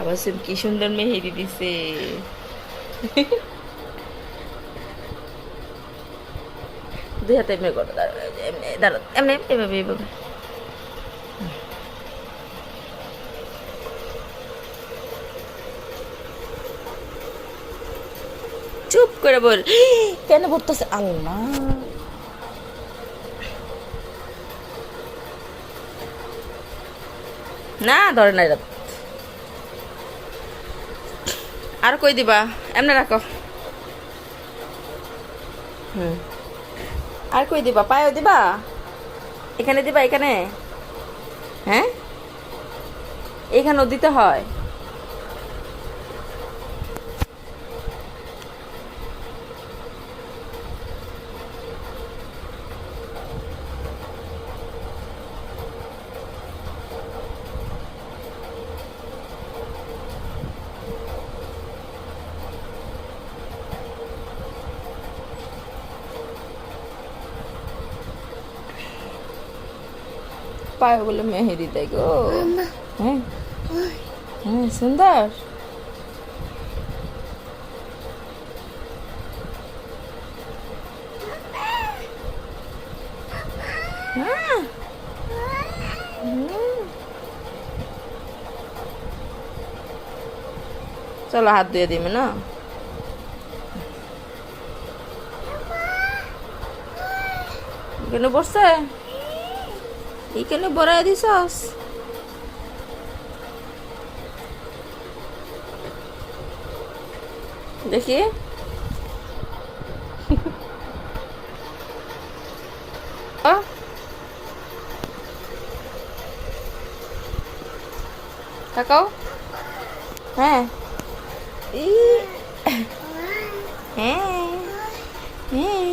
তাবাসুম কি সুন্দর মেহেদি দিছে। দুই হাতে এমনি করো এমনি এমনি, এভাবে এভাবে। চুপ করে বল। কেন পড়তেছে আল্লাহ? না, ধরে না আর কই দিবা? এমনি রাখো। হুম। আর কই দিবা? পায়েও দিবা? এখানে দিবা এখানে? হ্যাঁ? এখানেও দিতে হয়। পায়ে বলে মেহেদি দেয় গো। হ্যাঁ? হ্যাঁ সুন্দর। চলো হাত ধুয়ে দিবে না কেন বসছে? এইখানে বড়াই দিছস দেখি আ? তাকাও হ্যাঁ ই হ্যাঁ হ্যাঁ